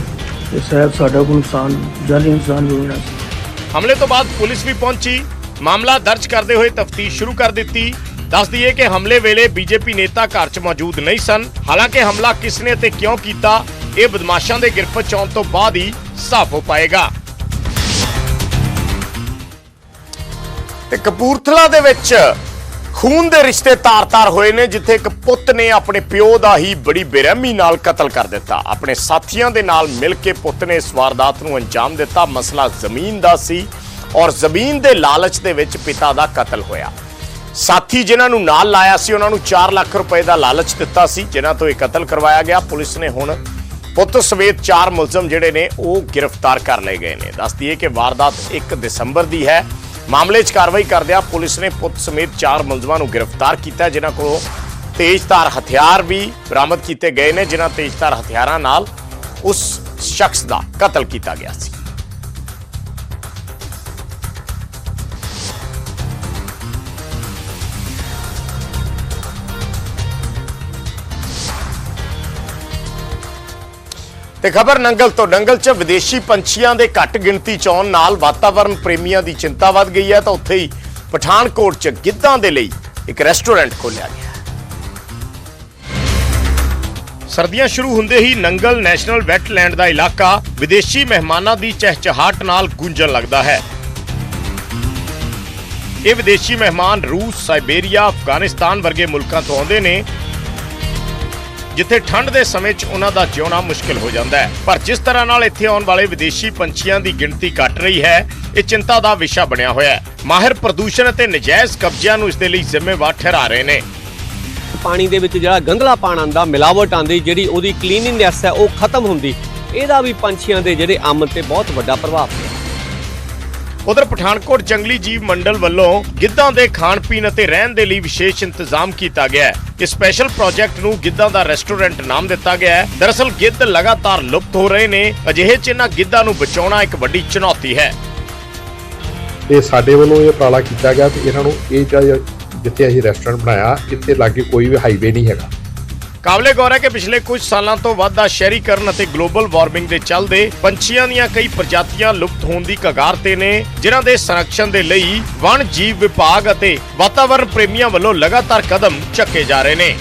ਤੇ ਸ਼ਾਇਦ ਸਾਡਾ ਕੋਈ ਨੁਕਸਾਨ, ਜਾਨੀ ਨੁਕਸਾਨ ਹੋ ਜਾਣਾ ਹਮਲੇ ਤੋਂ ਬਾਅਦ ਪੁਲਿਸ ਵੀ ਪਹੁੰਚੀ। ਮਾਮਲਾ ਦਰਜ ਕਰਦੇ ਹੋਏ ਤਫਤੀਸ਼ ਸ਼ੁਰੂ ਕਰ ਦਿੱਤੀ। ਦੱਸ ਦਈਏ ਕਿ ਹਮਲੇ ਵੇਲੇ ਬੀਜੇਪੀ ਨੇਤਾ ਘਰ 'ਚ ਮੌਜੂਦ ਨਹੀਂ ਸਨ। ਹਾਲਾਂਕਿ ਹਮਲਾ ਕਿਸ ਨੇ ਤੇ ਕਿਉਂ ਕੀਤਾ, ਇਹ ਬਦਮਾਸ਼ਾਂ ਦੇ ਗਿਰਫਤ 'ਚ ਆਉਣ ਤੋਂ ਬਾਅਦ ਹੀ ਸਾਫ਼ ਹੋ ਪਾਏਗਾ। ਤੇ ਕਪੂਰਥਲਾ ਦੇ ਵਿੱਚ ਖੂਨ ਦੇ ਰਿਸ਼ਤੇ ਤਾਰ-ਤਾਰ ਹੋਏ ਨੇ, ਜਿੱਥੇ ਇੱਕ ਪੁੱਤ ਨੇ ਆਪਣੇ ਪਿਓ ਦਾ ਹੀ ਬੜੀ ਬੇਰਹਿਮੀ ਨਾਲ ਕਤਲ ਕਰ ਦਿੱਤਾ। ਆਪਣੇ ਸਾਥੀਆਂ ਦੇ ਨਾਲ ਮਿਲ ਕੇ ਪੁੱਤ ਨੇ ਇਸ ਵਾਰਦਾਤ ਨੂੰ ਅੰਜਾਮ ਦਿੱਤਾ। ਮਸਲਾ ਜ਼ਮੀਨ ਦਾ ਸੀ ਔਰ ਜ਼ਮੀਨ ਦੇ ਲਾਲਚ ਦੇ ਵਿੱਚ ਪਿਤਾ ਦਾ ਕਤਲ ਹੋਇਆ। ਸਾਥੀ ਜਿਨ੍ਹਾਂ ਨੂੰ ਨਾਲ ਲਾਇਆ ਸੀ, ਉਹਨਾਂ ਨੂੰ 4 ਲੱਖ ਰੁਪਏ ਦਾ ਲਾਲਚ ਦਿੱਤਾ ਸੀ, ਜਿਨ੍ਹਾਂ ਤੋਂ ਇਹ ਕਤਲ ਕਰਵਾਇਆ ਗਿਆ। ਪੁਲਿਸ ਨੇ ਹੁਣ ਪੁੱਤ ਸਮੇਤ 4 ਮੁਲਜ਼ਮ ਜਿਹੜੇ ਨੇ, ਉਹ ਗ੍ਰਿਫਤਾਰ ਕਰ ਲਏ ਗਏ ਨੇ। ਦੱਸ ਦਈਏ ਕਿ ਵਾਰਦਾਤ 1 ਦਸੰਬਰ ਦੀ ਹੈ। ਮਾਮਲੇ 'ਚ ਕਾਰਵਾਈ ਕਰਦਿਆਂ ਪੁਲਿਸ ਨੇ ਪੁੱਤ ਸਮੇਤ 4 ਮੁਲਜ਼ਮਾਂ ਨੂੰ ਗ੍ਰਿਫਤਾਰ ਕੀਤਾ, ਜਿਨ੍ਹਾਂ ਕੋਲੋਂ ਤੇਜ਼ਧਾਰ ਹਥਿਆਰ ਵੀ ਬਰਾਮਦ ਕੀਤੇ ਗਏ ਨੇ, ਜਿਨ੍ਹਾਂ ਤੇਜ਼ਧਾਰ ਹਥਿਆਰਾਂ ਨਾਲ ਉਸ ਸ਼ਖਸ ਦਾ ਕਤਲ ਕੀਤਾ ਗਿਆ ਸੀ। ਤੇ ਖਬਰ ਨੰਗਲ ਤੋਂ ਨੰਗਲ 'ਚ ਵਿਦੇਸ਼ੀ ਪੰਛੀਆਂ ਦੇ ਘੱਟ ਗਿਣਤੀ 'ਚ ਆਉਣ ਨਾਲ ਵਾਤਾਵਰਣ ਪ੍ਰੇਮੀਆਂ ਦੀ ਚਿੰਤਾ ਵੱਧ ਗਈ ਹੈ, ਤਾਂ ਉੱਥੇ ਹੀ ਪਠਾਨਕੋਟ 'ਚ ਗਿੱਧਾਂ ਦੇ ਲਈ ਇੱਕ ਰੈਸਟੋਰੈਂਟ ਖੋਲ੍ਹਿਆ ਗਿਆ ਸਰਦੀਆਂ ਸ਼ੁਰੂ ਹੁੰਦੇ ਹੀ ਨੰਗਲ ਨੈਸ਼ਨਲ ਵੈਟਲੈਂਡ ਦਾ ਇਲਾਕਾ ਵਿਦੇਸ਼ੀ ਮਹਿਮਾਨਾਂ ਦੀ ਚਹਿਚਹਾਟ ਨਾਲ ਗੂੰਜਣ ਲੱਗਦਾ ਹੈ। ਇਹ ਵਿਦੇਸ਼ੀ ਮਹਿਮਾਨ ਰੂਸ ਸਾਈਬੇਰੀਆ ਅਫਗਾਨਿਸਤਾਨ ਵਰਗੇ ਮੁਲਕਾਂ ਤੋਂ ਆਉਂਦੇ ਨੇ ਜਿੱਥੇ ਠੰਡ ਦੇ ਸਮੇਂ 'ਚ ਉਹਨਾਂ ਦਾ ਜਿਉਣਾ ਮੁਸ਼ਕਲ ਹੋ ਜਾਂਦਾ ਹੈ। ਪਰ ਜਿਸ ਤਰ੍ਹਾਂ ਨਾਲ ਇੱਥੇ ਆਉਣ ਵਾਲੇ ਵਿਦੇਸ਼ੀ ਪੰਛੀਆਂ ਦੀ ਗਿਣਤੀ ਘਟ ਰਹੀ ਹੈ, ਇਹ ਚਿੰਤਾ ਦਾ ਵਿਸ਼ਾ ਬਣਿਆ ਹੋਇਆ ਹੈ। ਮਾਹਿਰ ਪ੍ਰਦੂਸ਼ਣ ਅਤੇ ਨਜਾਇਜ਼ ਕਬਜ਼ਿਆਂ ਨੂੰ ਇਸ ਦੇ ਲਈ ਜ਼ਿੰਮੇਵਾਰ ਠਹਿਰਾ ਰਹੇ ਨੇ। ਪਾਣੀ ਦੇ ਵਿੱਚ ਜਿਹੜਾ ਗੰਧਲਾ ਪਾਣ ਆਂਦਾ ਮਿਲਾਵਟ ਆਂਦੀ ਜਿਹੜੀ ਉਹਦੀ ਕਲੀਨਿੰਗਨੈਸ ਹੈ, ਉਹ ਖਤਮ ਹੁੰਦੀ, ਇਹਦਾ ਵੀ ਪੰਛੀਆਂ ਦੇ ਜਿਹੜੇ ਆਮਦ ਤੇ ਬਹੁਤ ਵੱਡਾ ਪ੍ਰਭਾਵ ਪਿਆ। ਉਧਰ ਪਠਾਨਕੋਟ ਜੰਗਲੀ ਜੀਵ ਮੰਡਲ ਵੱਲੋਂ ਗਿੱਧਾਂ ਦੇ ਖਾਣ ਪੀਣ ਅਤੇ ਰਹਿਣ ਦੇ ਲਈ ਵਿਸ਼ੇਸ਼ ਇੰਤਜ਼ਾਮ ਕੀਤਾ ਗਿਆ ਹੈ। ਇਸ ਸਪੈਸ਼ਲ ਪ੍ਰੋਜੈਕਟ ਨੂੰ ਗਿੱਧਾਂ ਦਾ ਰੈਸਟੋਰੈਂਟ ਨਾਮ ਦਿੱਤਾ ਗਿਆ ਹੈ। ਦਰਅਸਲ ਗਿੱਧ ਲਗਾਤਾਰ ਲੁਪਤ ਹੋ ਰਹੇ ਨੇ। ਅਜਿਹੇ ਚ ਇਹਨਾਂ ਗਿੱਧਾਂ ਨੂੰ ਬਚਾਉਣਾ ਇੱਕ ਵੱਡੀ ਚੁਣੌਤੀ ਹੈ। ਤੇ ਸਾਡੇ ਵੱਲੋਂ ਇਹ ਉਪਰਾਲਾ ਕੀਤਾ ਗਿਆ ਤੇ ਇਹਨਾਂ ਨੂੰ ਇਹ ਜਗ੍ਹਾ ਜਿੱਥੇ ਅਸੀਂ ਰੈਸਟੋਰੈਂਟ ਬਣਾਇਆ ਇੱਥੇ ਲਾਗੇ ਕੋਈ ਵੀ ਹਾਈਵੇ ਨਹੀਂ ਹੈਗਾ। ਕਾਬਲੇ ਗੌਰ ਹੈ ਕਿ ਪਿਛਲੇ ਕੁਝ ਸਾਲਾਂ ਤੋਂ ਵੱਧਦਾ ਸ਼ਹਿਰੀਕਰਨ ਅਤੇ ਗਲੋਬਲ ਵਾਰਮਿੰਗ ਦੇ ਚੱਲਦੇ ਪੰਛੀਆਂ ਦੀਆਂ ਕਈ ਪ੍ਰਜਾਤੀਆਂ ਲੁਪਤ ਹੋਣ ਦੀ ਕਗਾਰ ਤੇ ਨੇ, ਜਿਨ੍ਹਾਂ ਦੇ ਸੰਰਕਸ਼ਣ ਦੇ ਲਈ ਵਣ ਜੀਵ ਵਿਭਾਗ ਅਤੇ ਵਾਤਾਵਰਣ ਪ੍ਰੇਮੀਆਂ ਵੱਲੋਂ ਲਗਾਤਾਰ ਕਦਮ ਚੱਕੇ ਜਾ ਰਹੇ ਨੇ।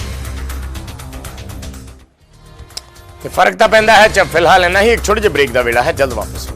ਤੇ ਫ਼ਰਕ ਤਾਂ ਪੈਂਦਾ ਹੈ, ਜਦ ਫਿਲਹਾਲ ਇੰਨਾ ਹੀ, ਇੱਕ ਛੋਟੇ ਜਿਹੇ ਬ੍ਰੇਕ ਦਾ ਵੇਲਾ ਹੈ, ਜਲਦ ਵਾਪਸ